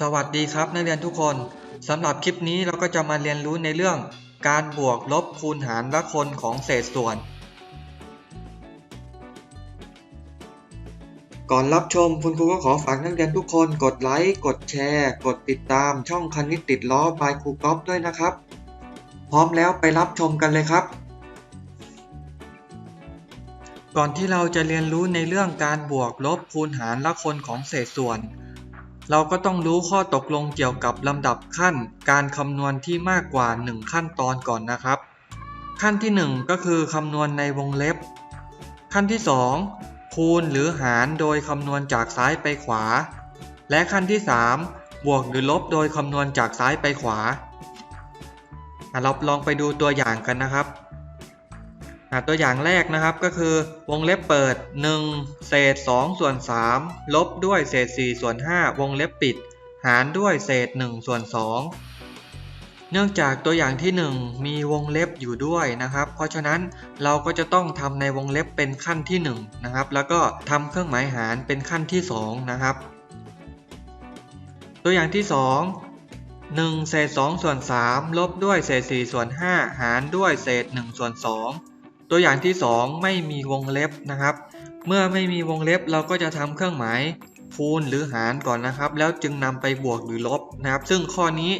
สวัสดีครับนักเรียนทุกคนสำหรับคลิปนี้เราก็จะมาเรียนรู้ในเรื่องการบวกลบคูณหารและคนของเศษส่วน ก่อนรับชมคุณครูก็ขอฝากนักเรียนทุกคนกดไลค์กดแชร์ กดติดตามช่องคณิตติดล้อบายครูก๊อฟด้วยนะครับ พร้อมแล้วไปรับชมกันเลยครับ ก่อนที่เราจะเรียนรู้ในเรื่องการบวกลบคูณหารและคนของเศษส่วน เราก็ต้องรู้ข้อตกลงเกี่ยวกับลำดับขั้น การคำนวณที่มากกว่า 1 ขั้นตอนก่อนนะครับ ขั้นที่ 1 ก็คือคำนวณในวงเล็บ ขั้นที่ 2 คูณหรือหารโดยคำนวณจากซ้ายไปขวา และขั้นที่ 3 บวกหรือลบโดยคำนวณจากซ้ายไปขวาเราลองไปดูตัวอย่างกันนะครับ ตัวอย่างแรกนะครับก็คือวงเล็บเปิด 1 เศษ 2 ส่วน 3 ลบด้วยเศษ 4 ส่วน 5 วงเล็บปิด หารด้วยเศษ 1 ส่วน 2 เนื่องจากตัวอย่างที่ 1 มีวงเล็บอยู่ด้วยนะครับ เพราะฉะนั้นเราก็จะต้องทำในวงเล็บเป็นขั้นที่ 1 นะครับ แล้วก็ทำเครื่องหมายหารเป็นขั้นที่ 2 นะครับ ตัวอย่างที่ 2 1 เศษ 2 ส่วน 3 ลบด้วยเศษ 4 ส่วน 5 หารด้วยเศษ 1 ส่วน 2 ตัวอย่างที่ 2 ไม่มีวงเล็บนะครับ เมื่อไม่มีวงเล็บเราก็จะทำเครื่องหมายคูณหรือหารก่อนนะครับ แล้วจึงนำไปบวกหรือลบนะครับ ซึ่งข้อนี้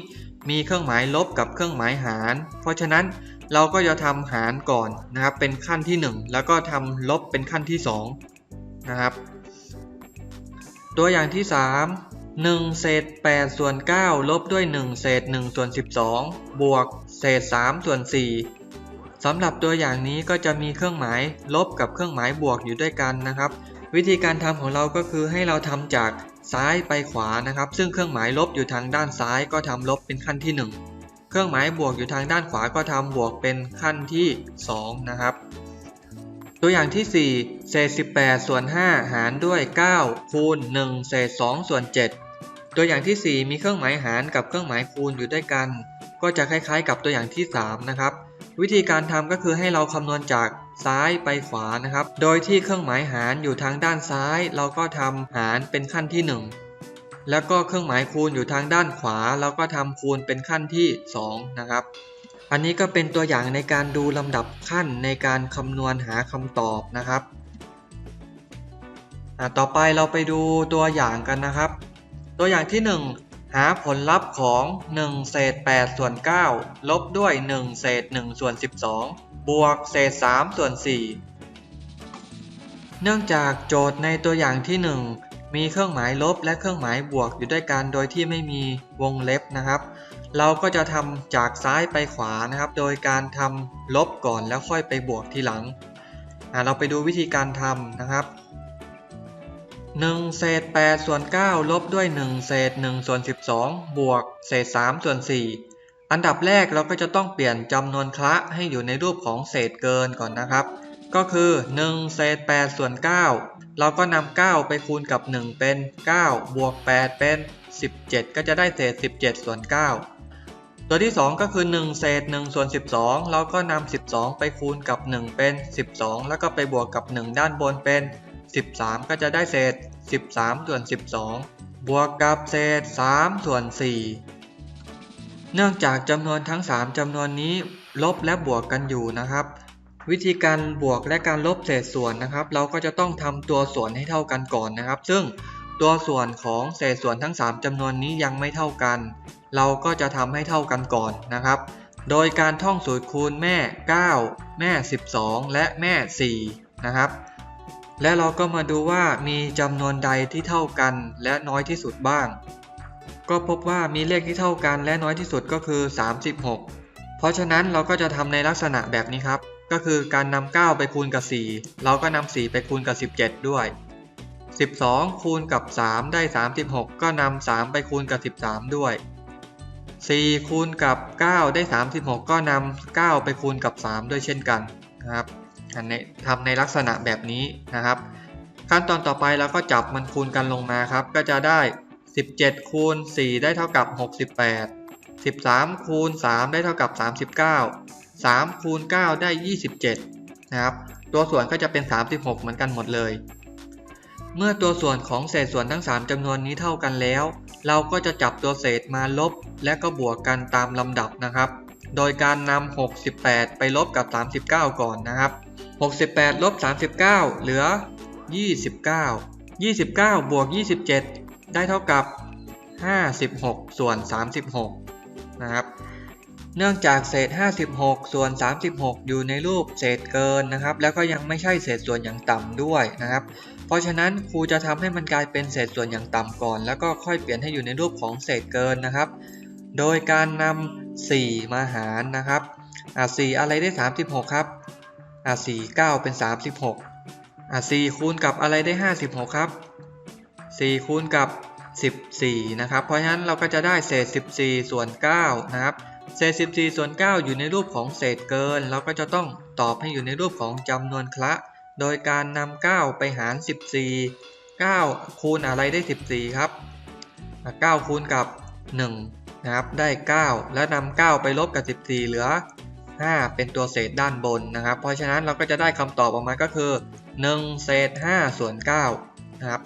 มีเครื่องหมายลบกับเครื่องหมายหาร เพราะฉะนั้นเราก็จะทำหารก่อนนะครับ เป็นขั้นที่ 1 แล้วก็ทำลบเป็นขั้นที่2นะครับ ตัวอย่างที่ 3 1เศษ8ส่วน9ลบด้วย 1 เศษ1ส่วน12 บวก เศษ3ส่วน4 สำหรับตัวอย่างนี้ก็จะมีเครื่องหมายลบกับเครื่องหมายบวกอยู่ด้วยกันนะครับ วิธีการทำของเราก็คือให้เราทำจากซ้ายไปขวานะครับ ซึ่งเครื่องหมายลบอยู่ทางด้านซ้ายก็ทำลบเป็นขั้นที่ 1 เครื่องหมายบวกอยู่ทางด้านขวาก็ทำบวกเป็นขั้นที่ 2 นะครับ ตัวอย่างที่ 4 เศษ 18 ส่วน 5 หารด้วย 9 คูณ 1 เศษ 2 ส่วน 7 ตัวอย่างที่ 4 มีเครื่องหมายหารกับเครื่องหมายคูณอยู่ด้วยกัน ก็จะคล้ายๆ กับตัวอย่างที่ 3 นะครับ วิธีการทำก็คือให้เราคำนวณจากซ้ายไปขวานะครับ โดยที่เครื่องหมายหารอยู่ทางด้านซ้าย เราก็ทำหารเป็นขั้นที่ 1 แล้วก็เครื่องหมายคูณอยู่ทางด้านขวา เราก็ทำคูณเป็นขั้นที่ 2 นะครับ อันนี้ก็เป็นตัวอย่างในการดูลำดับขั้นในการคำนวณหาคำตอบนะครับต่อไปเราไปดูตัวอย่างกันนะครับ ตัวอย่างที่ 1 หาผลลัพธ์ของ 1 เศษ8ส่วน 9 ลบด้วย 1 เศษ1ส่วน 12 บวกเศษ3ส่วน 4 เนื่องจากโจทย์ในตัวอย่างที่ 1 มีเครื่องหมายลบและเครื่องหมายบวกอยู่ด้วยกันโดยที่ไม่มีวงเล็บนะครับ เราก็จะทำจากซ้ายไปขวานะครับ โดยการทำลบก่อนแล้วค่อยไปบวกทีหลัง เราไปดูวิธีการทำนะครับ 1เศษ8ส่วน9ลบด้วย 1 เศษ1ส่วน12 บวก เศษ3ส่วน4อันดับแรกเราก็จะต้องเปลี่ยนจำนวนคละให้อยู่ในรูปของเศษเกินก่อนนะครับ ก็คือ 1 เศษ8ส่วน9เราก็นำ9ไปคูณกับ 1 เป็น 9 บวก 8 เป็น 17 ก็จะได้เศษ 17 ส่วน 9 ตัวที่ 2 ก็คือ 1 เศษ1ส่วน12 เราก็นำ12 ไปคูณกับ 1 เป็น 12 แล้วก็ไปบวกกับ 1 ด้านบนเป็น 13 ก็จะได้เศษ 13 ส่วน 12 บวกกับเศษ 3 ส่วน 4 เนื่องจากจำนวนทั้ง 3จำนวนนี้ลบและบวกกันอยู่นะครับ วิธีการบวกและการลบเศษส่วนนะครับ เราก็จะต้องทำตัวส่วนให้เท่ากันก่อนนะครับ ซึ่งตัวส่วนของเศษส่วนทั้ง 3จำนวนนี้ยังไม่เท่ากัน เราก็จะทำให้เท่ากันก่อนนะครับ โดยการท่องสูตรคูณแม่ 9 แม่ 12 และแม่ 4 นะครับ และเราก็มาดูว่ามีจำนวนใดที่เท่ากันและน้อยที่สุดบ้าง ก็พบว่ามีเลขที่เท่ากันและน้อยที่สุดก็คือ 36 เพราะฉะนั้นเราก็จะทำในลักษณะแบบนี้ครับ ก็คือการนำ9ไปคูณกับ 4 เราก็นำ4ไปคูณกับ 17 ด้วย 12 คูณกับ 3 ได้ 36 ก็นำ3 ไปคูณกับ 13 ด้วย 4 คูณกับ 9 ได้ 36 ก็นำ9 ไปคูณกับ 3 ด้วยเช่นกันนะครับ ทำในลักษณะแบบนี้นะครับ ขั้นตอนต่อไปเราก็จับมันคูณกันลงมาครับ ก็จะได้ 17 คูณ 4 ได้เท่ากับ 68 13 คูณ 3 ได้เท่ากับ 39 3 คูณ 9 ได้ 27 นะครับ ตัวส่วนก็จะเป็น 36 เหมือนกันหมดเลย เมื่อตัวส่วนของเศษส่วนทั้ง 3จำนวนนี้เท่ากันแล้ว เราก็จะจับตัวเศษมาลบ และก็บวกกันตามลำดับนะครับ โดยการนำ68 ไปลบกับ 39 ก่อนนะครับ 68ลบ39 เหลือ 29 29 บวก 27 ได้เท่ากับ 56 ส่วน 36 นะครับ เนื่องจากเศษ 56 ส่วน 36 อยู่ในรูปเศษเกินนะครับ แล้วก็ยังไม่ใช่เศษส่วนอย่างต่ำด้วยนะครับ เพราะฉะนั้นครูจะทำให้มันกลายเป็นเศษส่วนอย่างต่ำก่อน แล้วก็ค่อยเปลี่ยนให้อยู่ในรูปของเศษเกินนะครับ โดยการนำ4มาหารนะครับอะ4อะไรได้ 36 ครับ อะ4 9เป็น36อะ4คูณกับอะไรได้56ครับ4คูณกับ14นะครับ เพราะฉะนั้นเราก็จะได้เศษ14ส่วน9นะครับ เศษ14ส่วน9อยู่ในรูปของเศษเกิน เราก็จะต้องตอบให้อยู่ในรูปของจำนวนคละ โดยการนำ9ไปหาร14 9คูณอะไรได้14ครับ9คูณกับ1นะครับได้ 9 แล้วนำ9 ไปลบกับ 14 เหลือ 5 เป็นตัวเศษด้านบนนะครับ เพราะฉะนั้นเราก็จะได้คำตอบออกมาก็คือ 1 เศษ 5 ส่วน9นะครับ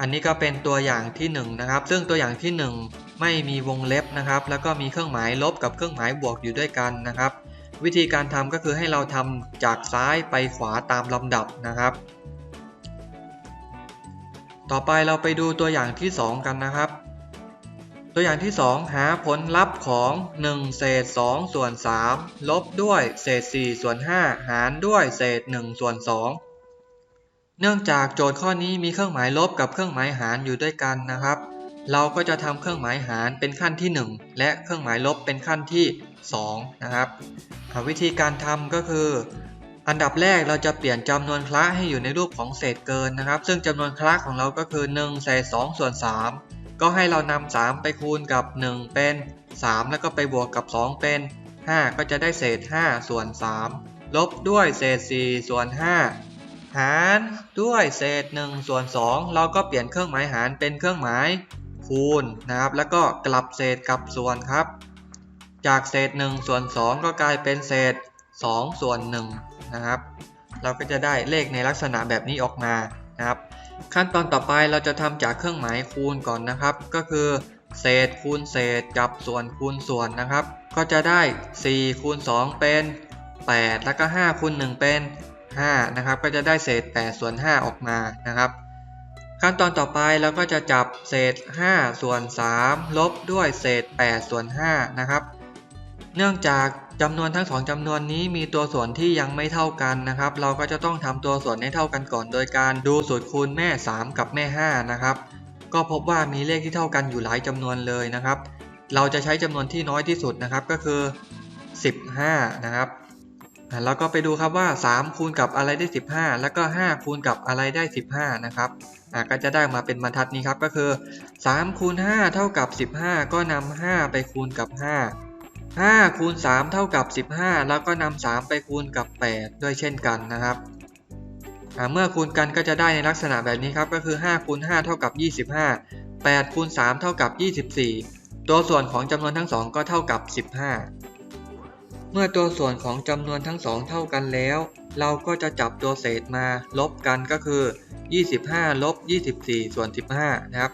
อันนี้ก็เป็นตัวอย่างที่1นะครับ ซึ่งตัวอย่างที่ 1 ไม่มีวงเล็บนะครับ แล้วก็มีเครื่องหมายลบกับเครื่องหมายบวกอยู่ด้วยกันนะครับ วิธีการทำก็คือให้เราทำจากซ้ายไปขวาตามลำดับนะครับ ต่อไปเราไปดูตัวอย่างที่ 2 กันนะครับ ตัวอย่างที่ 2 หาผลลัพธ์ของ 1 เศษ 2 ส่วน 3 ลบด้วยเศษ 4 ส่วน 5 หารด้วยเศษ 1 ส่วน 2 เนื่องจากโจทย์ข้อนี้มีเครื่องหมายลบกับเครื่องหมายหารอยู่ด้วยกันนะครับ เราก็จะทำเครื่องหมายหารเป็นขั้นที่ 1 และเครื่องหมายลบเป็นขั้นที่ 2 นะครับ วิธีการทำก็คือ อันดับแรกเราจะเปลี่ยนจำนวนคละให้อยู่ในรูปของเศษเกินนะครับ ซึ่งจำนวนคละของเราก็คือ 1 เศษ 2 ส่วน 3 ก็ให้เรานำ3ไปคูณกับ 1 เป็น 3 แล้วก็ไปบวกกับ 2 เป็น 5 ก็จะได้เศษ 5 ส่วน 3 ลบด้วยเศษ 4 ส่วน 5 หารด้วยเศษ 1 ส่วน 2 เราก็เปลี่ยนเครื่องหมายหารเป็นเครื่องหมายคูณนะครับ แล้วก็กลับเศษกลับส่วนครับ จากเศษ 1 ส่วน 2 ก็กลายเป็นเศษ 2 ส่วน 1 นะครับ เราก็จะได้เลขในลักษณะแบบนี้ออกมานะครับ ขั้นตอนต่อไปเราจะทำจากเครื่องหมายคูณก่อนนะครับ ก็คือ เศษคูณเศษกับส่วนคูณส่วนนะครับ ก็จะได้ 4 คูณ 2 เป็น 8 แล้วก็ 5 คูณ 1 เป็น 5 นะครับ ก็จะได้เศษ 8 ส่วน 5 ออกมานะครับ ขั้นตอนต่อไปเราก็จะจับเศษ 5 ส่วน 3 ลบด้วยเศษ 8 ส่วน 5 นะครับ เนื่องจาก จำนวนทั้งสองจำนวนนี้มีตัวส่วนที่ยังไม่เท่ากันนะครับ เราก็จะต้องทำตัวส่วนให้เท่ากันก่อน โดยการดูสูตรคูณแม่ 3 กับแม่ 5 นะครับ ก็พบว่ามีเลขที่เท่ากันอยู่หลายจำนวนเลยนะครับ เราจะใช้จำนวนที่น้อยที่สุดนะครับก็คือ 15 นะครับแล้วก็ไปดูครับว่า 3 คูณกับอะไรได้ 15 แล้วก็ 5 คูณกับอะไรได้ 15 นะครับก็จะได้มาเป็นบรรทัดนี้ครับก็คือ 3 คูณ 5 เท่ากับ 15 ก็นำ5ไปคูณกับ 5 5คูณ3เท่ากับ 15 แล้วก็นำ3ไปคูณกับ 8 ด้วยเช่นกันนะครับ เมื่อคูณกันก็จะได้ในลักษณะแบบนี้ครับ ก็คือ5คูณ5เท่ากับ 25 8คูณ3เท่ากับ 24 ตัวส่วนของจำนวนทั้งสองก็เท่ากับ 15 เมื่อตัวส่วนของจำนวนทั้งสองเท่ากันแล้ว เราก็จะจับตัวเศษมาลบกันก็คือ 25ลบ24 ส่วน 15 นะครับ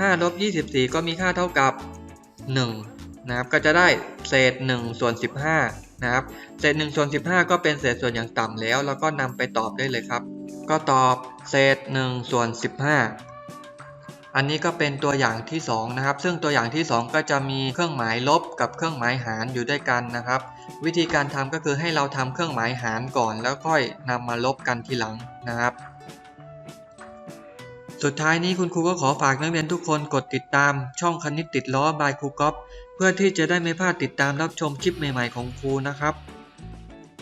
25ลบ24 ก็มีค่าเท่ากับ 1นะครับก็จะได้ เศษ1ส่วน15นะครับเศษ1ส่วน15 ก็เป็นเศษส่วนอย่างต่ำแล้ว แล้วก็นำไปตอบได้เลยครับ ก็ตอบเศษ1ส่วน15 อันนี้ก็เป็นตัวอย่างที่2นะครับซึ่งตัวอย่างที่ 2 ก็จะมีเครื่องหมายลบกับเครื่องหมายหารอยู่ด้วยกันนะครับ วิธีการทำก็คือให้เราทำเครื่องหมายหารก่อน แล้วค่อยนำมาลบกันทีหลังนะครับ สุดท้ายนี้คุณครูก็ขอฝากนักเรียนทุกคนกดติดตาม ช่องคณิตติดล้อบายครูก๊อฟเพื่อที่จะได้ไม่พลาดติดตามรับชมคลิปใหม่ๆของครูนะครับ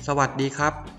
สวัสดีครับ